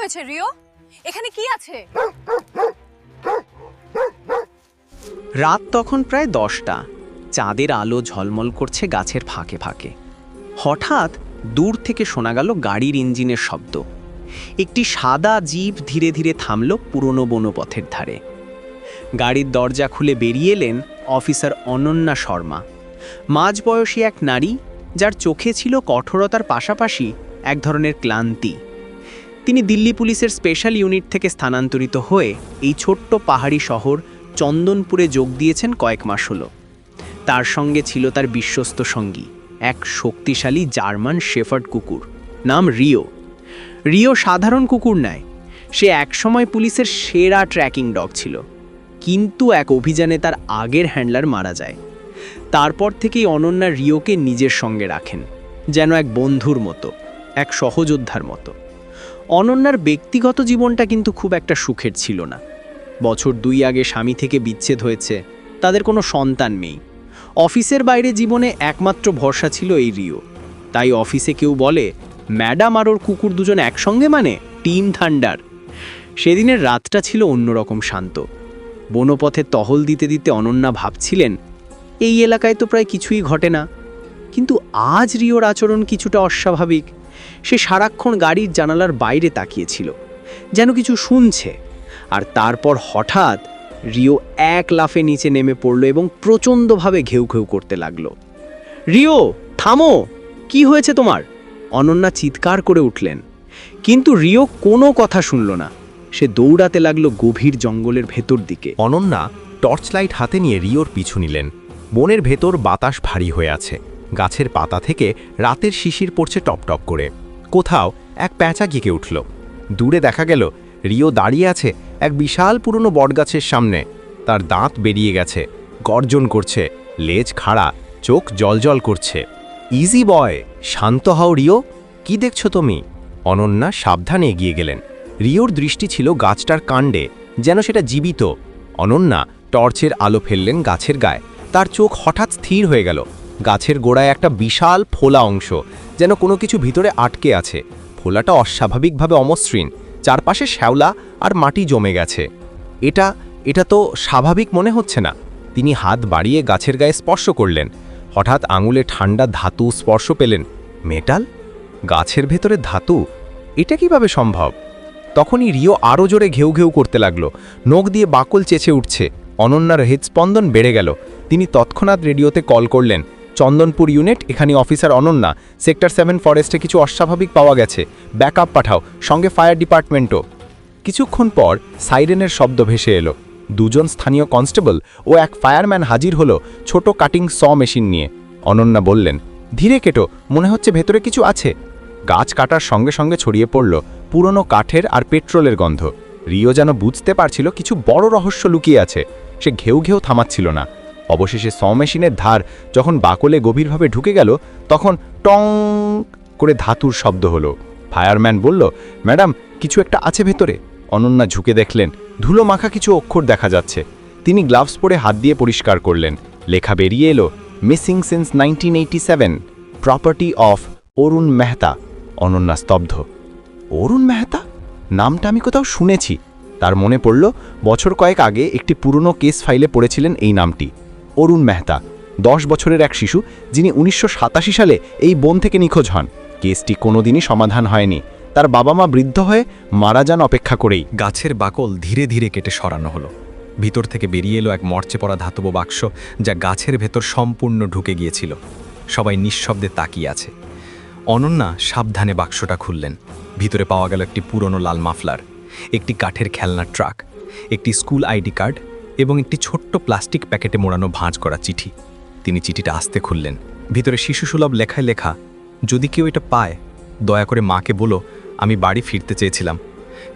হয়েছে, রিও? এখানে কি আছে? রাত তখন প্রায় দশটা। চাঁদের আলো ঝলমল করছে গাছের ফাঁকে ফাঁকে। হঠাৎ দূর থেকে শোনা গেল গাড়ির ইঞ্জিনের শব্দ। একটি সাদা জিপ ধীরে ধীরে থামল পুরনো বনপথের ধারে। গাড়ির দরজা খুলে বেরিয়ে এলেন অফিসার অনন্যা শর্মা। মাঝবয়সী এক নারী, যার চোখে ছিল কঠোরতার পাশাপাশি এক ধরনের ক্লান্তি। তিনি দিল্লি পুলিশের স্পেশাল ইউনিট থেকে স্থানান্তরিত হয়ে এই ছোট্ট পাহাড়ি শহর চন্দনপুরে যোগ দিয়েছেন কয়েক মাস হলো। তার সঙ্গে ছিল তার বিশ্বস্ত সঙ্গী, এক শক্তিশালী জার্মান শেফার্ড কুকুর, নাম রিও। রিও সাধারণ কুকুর নয়, সে একসময় পুলিশের সেরা ট্র্যাকিং ডগ ছিল, কিন্তু এক অভিযানে তার আগের হ্যান্ডলার মারা যায়। তারপর থেকেই অনন্যা রিওকে নিজের সঙ্গে রাখেন, যেন এক বন্ধুর মতো, এক সহযোদ্ধার মতো। অনন্যার ব্যক্তিগত জীবনটা কিন্তু খুব একটা সুখের ছিল না। বছর দুই আগে স্বামী থেকে বিচ্ছেদ হয়েছে, তাদের কোনো সন্তান নেই। অফিসের বাইরে জীবনে একমাত্র ভরসা ছিল এই রিও। তাই অফিসে কেউ বলে, ম্যাডাম আর ওর কুকুর দুজন একসঙ্গে মানে টিম থান্ডার। সেদিনের রাতটা ছিল অন্যরকম শান্ত। বনপথে তহল দিতে দিতে অনন্যা ভাবছিলেন, এই এলাকায় তো প্রায় কিছুই ঘটে না। কিন্তু আজ রিওর আচরণ কিছুটা অস্বাভাবিক। সে সারাক্ষণ গাড়ির জানালার বাইরে তাকিয়েছিল, যেন কিছু শুনছে। আর তারপর হঠাৎ রিও এক লাফে নিচে নেমে পড়ল এবং প্রচণ্ডভাবে ঘেউ ঘেউ করতে লাগল। রিও, থামো! কি হয়েছে তোমার? অনন্যা চিৎকার করে উঠলেন। কিন্তু রিও কোনো কথা শুনল না। সে দৌড়াতে লাগল গভীর জঙ্গলের ভেতর দিকে। অনন্যা টর্চ লাইট হাতে নিয়ে রিওর পিছু নিলেন। বনের ভেতর বাতাস ভারী হয়ে আছে। গাছের পাতা থেকে রাতের শিশির পড়ছে টপটপ করে। কোথাও এক প্যাঁচা গেঁকে উঠল। দূরে দেখা গেল, রিও দাঁড়িয়ে আছে এক বিশাল পুরনো বটগাছের সামনে। তার দাঁত বেরিয়ে গেছে, গর্জন করছে, লেজ খাড়া, চোখ জলজল করছে। ইজি বয়, শান্ত হও রিও, কি দেখছ তুমি? অনন্যা সাবধানে এগিয়ে গেলেন। রিওর দৃষ্টি ছিল গাছটার কাণ্ডে, যেন সেটা জীবিত। অনন্যা টর্চের আলো ফেললেন গাছের গায়ে। তার চোখ হঠাৎ স্থির হয়ে গেল। গাছের গোড়ায় একটা বিশাল ফোলা অংশ যেন কোনো কিছু ভিতরে আটকে আছে। ফোলাটা অস্বাভাবিকভাবে অমসৃণ। চারপাশে শ্যাওলা আর মাটি জমে গেছে। এটা এটা তো স্বাভাবিক মনে হচ্ছে না। তিনি হাত বাড়িয়ে গাছের গায়ে স্পর্শ করলেন। হঠাৎ আঙুলে ঠান্ডা ধাতু স্পর্শ পেলেন। মেটাল? গাছের ভেতরে ধাতু? এটা কীভাবে সম্ভব? তখনই রিও আরও জোরে ঘেউ ঘেউ করতে লাগল। নখ দিয়ে বাকল চেঁচে উঠছে। অনন্যার হৃদস্পন্দন বেড়ে গেল। তিনি তৎক্ষণাৎ রেডিওতে কল করলেন। চন্দনপুর ইউনিট এখানে অফিসার অনন্যা। সেক্টর সেভেন ফরেস্টে কিছু অস্বাভাবিক পাওয়া গেছে। ব্যাকআপ পাঠাও, সঙ্গে ফায়ার ডিপার্টমেন্টও। কিছুক্ষণ পর সাইরেনের শব্দ ভেসে এলো। দুজন স্থানীয় কনস্টেবল ও এক ফায়ারম্যান হাজির হলো ছোট কাটিং স মেশিন নিয়ে। অনন্যা বললেন, ধীরে কেটো, মনে হচ্ছে ভেতরে কিছু আছে। গাছ কাটার সঙ্গে সঙ্গে ছড়িয়ে পড়ল পুরনো কাঠের আর পেট্রোলের গন্ধ। রিও যেন বুঝতে পারছিল কিছু বড় রহস্য লুকিয়ে আছে। সে ঘেউ ঘেউ থামাচ্ছিল না। অবশেষে স মেশিনের ধার যখন বাকলে গভীরভাবে ঢুকে গেল, তখন টং করে ধাতুর শব্দ হলো। ফায়ারম্যান বলল, ম্যাডাম, কিছু একটা আছে ভেতরে। অনন্যা ঝুঁকে দেখলেন। ধুলো মাখা কিছু অক্ষর দেখা যাচ্ছে। তিনি গ্লাভস পরে হাত দিয়ে পরিষ্কার করলেন। লেখা বেরিয়ে এলো missing since nineteen eighty seven property of Arun Mehta Ananya স্তব্ধ অরুণ মেহতা নামটা আমি কোথাও শুনেছি। তার মনে পড়ল, বছর কয়েক আগে একটি পুরনো কেস ফাইলে পড়েছিলেন এই নামটি। অরুণ মেহতা, দশ বছরের এক শিশু যিনি উনিশশো সাতাশি সালে এই বন থেকে নিখোঁজ হন। কেসটি কোনোদিনই সমাধান হয়নি। তার বাবা মা বৃদ্ধ হয়ে মারা যান অপেক্ষা করেই। গাছের বাকল ধীরে ধীরে কেটে সরানো হলো। ভিতর থেকে বেরিয়ে এলো এক মর্চে পড়া ধাতব বাক্স যা গাছের ভেতর সম্পূর্ণ ঢুকে গিয়েছিল। সবাই নিঃশব্দে তাকিয়ে আছে। অনন্যা সাবধানে বাক্সটা খুললেন। ভিতরে পাওয়া গেল একটি পুরনো লাল মাফলার, একটি কাঠের খেলনার ট্রাক, একটি স্কুল আইডি কার্ড এবং একটি ছোট্ট প্লাস্টিক প্যাকেটে মোড়ানো ভাঁজ করা চিঠি। তিনি চিঠিটা আস্তে খুললেন। ভিতরে শিশুসুলভ লেখায় লেখা, যদি কেউ এটা পায়, দয়া করে মাকে বলো, আমি বাড়ি ফিরতে চেয়েছিলাম।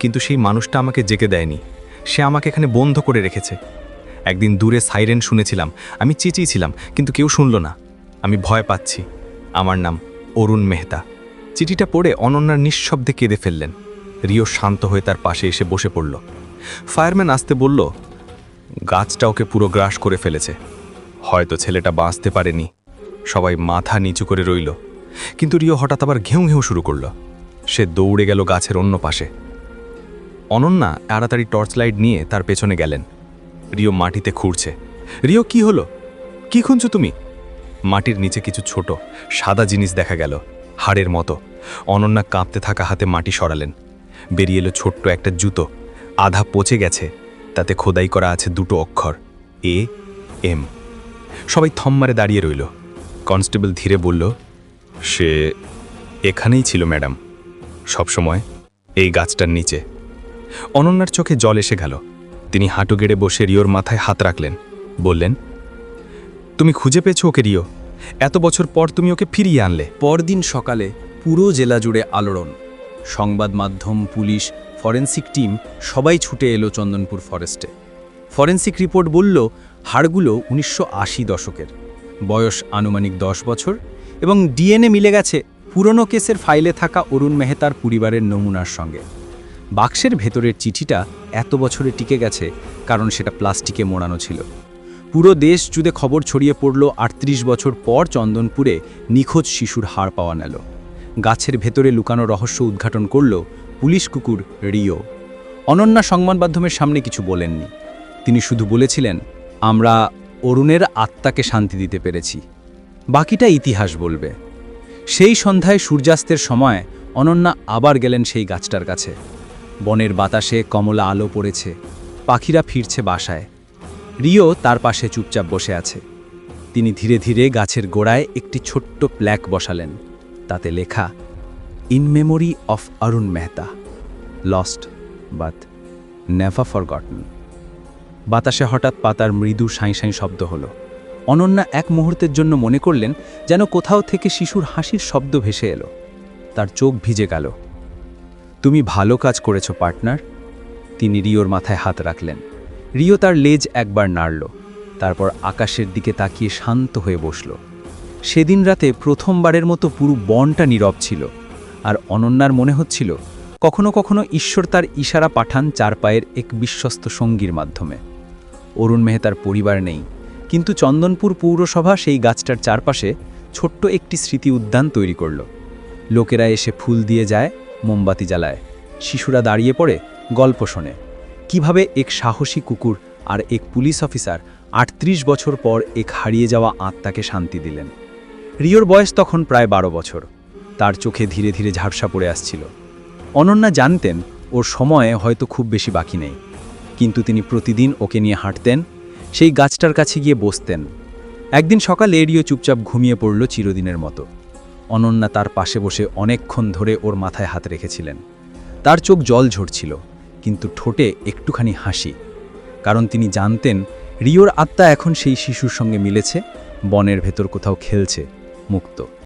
কিন্তু সেই মানুষটা আমাকে জেগে দেয়নি। সে আমাকে এখানে বন্ধ করে রেখেছে। একদিন দূরে সাইরেন শুনেছিলাম। আমি চেঁচিয়েছিলাম, কিন্তু কেউ শুনল না। আমি ভয় পাচ্ছি। আমার নাম অরুণ মেহতা। চিঠিটা পড়ে অনন্যার নিঃশব্দে কেঁদে ফেললেন। রিও শান্ত হয়ে তার পাশে এসে বসে পড়ল। ফায়ারম্যান আসতে বলল গাছটা ওকে পুরো গ্রাস করে ফেলেছে। হয়তো ছেলেটা বাঁচতে পারেনি। সবাই মাথা নিচু করে রইল। কিন্তু রিও হঠাৎ আবার ঘেউ ঘেউ শুরু করল। সে দৌড়ে গেল গাছের অন্য পাশে। অনন্যা তাড়াতাড়ি টর্চ লাইট নিয়ে তার পেছনে গেলেন। রিও মাটিতে খুঁড়ছে। রিও, কি হলো? কি খুঁজছো তুমি? মাটির নিচে কিছু ছোট, সাদা জিনিস দেখা গেল। হাড়ের মতো। অনন্যা কাঁপতে থাকা হাতে মাটি সরালেন। বেরিয়ে এলো ছোট্ট একটা জুতো। আধা পচে গেছে। তাতে খোদাই করা আছে দুটো অক্ষর, এ, এম। সবাই থম্মারে দাঁড়িয়ে রইল। কনস্টেবল ধীরে বলল, সে এখানেই ছিল, ম্যাডাম। সবসময় এই গাছটার নিচে। অনন্যার চোখে জল এসে গেল। তিনি হাঁটু গেড়ে বসে রিওর মাথায় হাত রাখলেন। বললেন, তুমি খুঁজে পেয়েছ ওকে, রিও? এত বছর পর তুমি ওকে ফিরিয়ে আনলে। পরদিন সকালে পুরো জেলা জুড়ে আলোড়ন। সংবাদ মাধ্যম, পুলিশ ফরেন্সিক টিম সবাই ছুটে এলো চন্দনপুর ফরেস্টে। ফরেন্সিক রিপোর্ট বলল, হাড়গুলো উনিশশো আশি দশকের। বয়স আনুমানিক দশ বছর এবং ডিএনএ মিলে গেছে পুরনো কেসের ফাইলে থাকা অরুণ মেহতার পরিবারের নমুনার সঙ্গে। বাক্সের ভেতরের চিঠিটা এত বছরে টিকে গেছে কারণ সেটা প্লাস্টিকে মোড়ানো ছিল। পুরো দেশ জুড়ে খবর ছড়িয়ে পড়ল আটত্রিশ বছর পর চন্দনপুরে নিখোঁজ শিশুর হাড় পাওয়া গেল। গাছের ভেতরে লুকানো রহস্য উদ্ঘাটন করল পুলিশ কুকুর রিও। অনন্যা সংবাদ মাধ্যমের সামনে কিছু বলেননি। তিনি শুধু বলেছিলেন, আমরা অরুণের আত্মাকে শান্তি দিতে পেরেছি। বাকিটা ইতিহাস বলবে। সেই সন্ধ্যায় সূর্যাস্তের সময় অনন্যা আবার গেলেন সেই গাছটার কাছে। বনের বাতাসে কমলা আলো পড়েছে, পাখিরা ফিরছে বাসায়। রিও তার পাশে চুপচাপ বসে আছে। তিনি ধীরে ধীরে গাছের গোড়ায় একটি ছোট্ট প্ল্যাক বসালেন। তাতে লেখা in memory of Arun Mehta lost but never forgotten বাতাসে হঠাৎ পাতার মৃদু সাঁই সাঁই শব্দ হলো। অনন্যা এক মুহূর্তের জন্য মনে করলেন যেন কোথাও থেকে শিশুর হাসির শব্দ ভেসে এলো। তার চোখ ভিজে গেল। তুমি ভালো কাজ করেছ, পার্টনার, তিনি রিওর মাথায় হাত রাখলেন। রিও তার লেজ একবার নাড়ল, তারপর আকাশের দিকে তাকিয়ে শান্ত হয়ে বসল। সেদিন রাতে প্রথমবারের মতো পুরো বনটা নীরব ছিল। আর অনন্যার মনে হচ্ছিল, কখনো কখনো ঈশ্বর তার ইশারা পাঠান চার পায়ের এক বিশ্বস্ত সঙ্গীর মাধ্যমে। অরুণ মেহতার পরিবার নেই, কিন্তু চন্দনপুর পৌরসভা সেই গাছটার চারপাশে ছোট্ট একটি স্মৃতি উদ্যান তৈরি করল। লোকেরা এসে ফুল দিয়ে যায়, মোমবাতি জ্বালায়। শিশুরা দাঁড়িয়ে পড়ে, গল্প শোনে। কীভাবে এক সাহসী কুকুর আর এক পুলিশ অফিসার আটত্রিশ বছর পর এক হারিয়ে যাওয়া আত্মাকে শান্তি দিলেন। রিওর বয়স তখন প্রায় বারো বছর। তার চোখে ধীরে ধীরে ঝাপসা পড়ে আসছিল। অনন্যা জানতেন, ওর সময়ে হয়তো খুব বেশি বাকি নেই। কিন্তু তিনি প্রতিদিন ওকে নিয়ে হাঁটতেন, সেই গাছটার কাছে গিয়ে বসতেন। একদিন সকালে রিও চুপচাপ ঘুমিয়ে পড়ল চিরদিনের মতো। অনন্যা তার পাশে বসে অনেকক্ষণ ধরে ওর মাথায় হাত রেখেছিলেন। তার চোখ জল ঝরছিল, কিন্তু ঠোঁটে একটুখানি হাসি। কারণ তিনি জানতেন, রিওর আত্মা এখন সেই শিশুর সঙ্গে মিলেছে, বনের ভেতর কোথাও খেলছে, মুক্ত।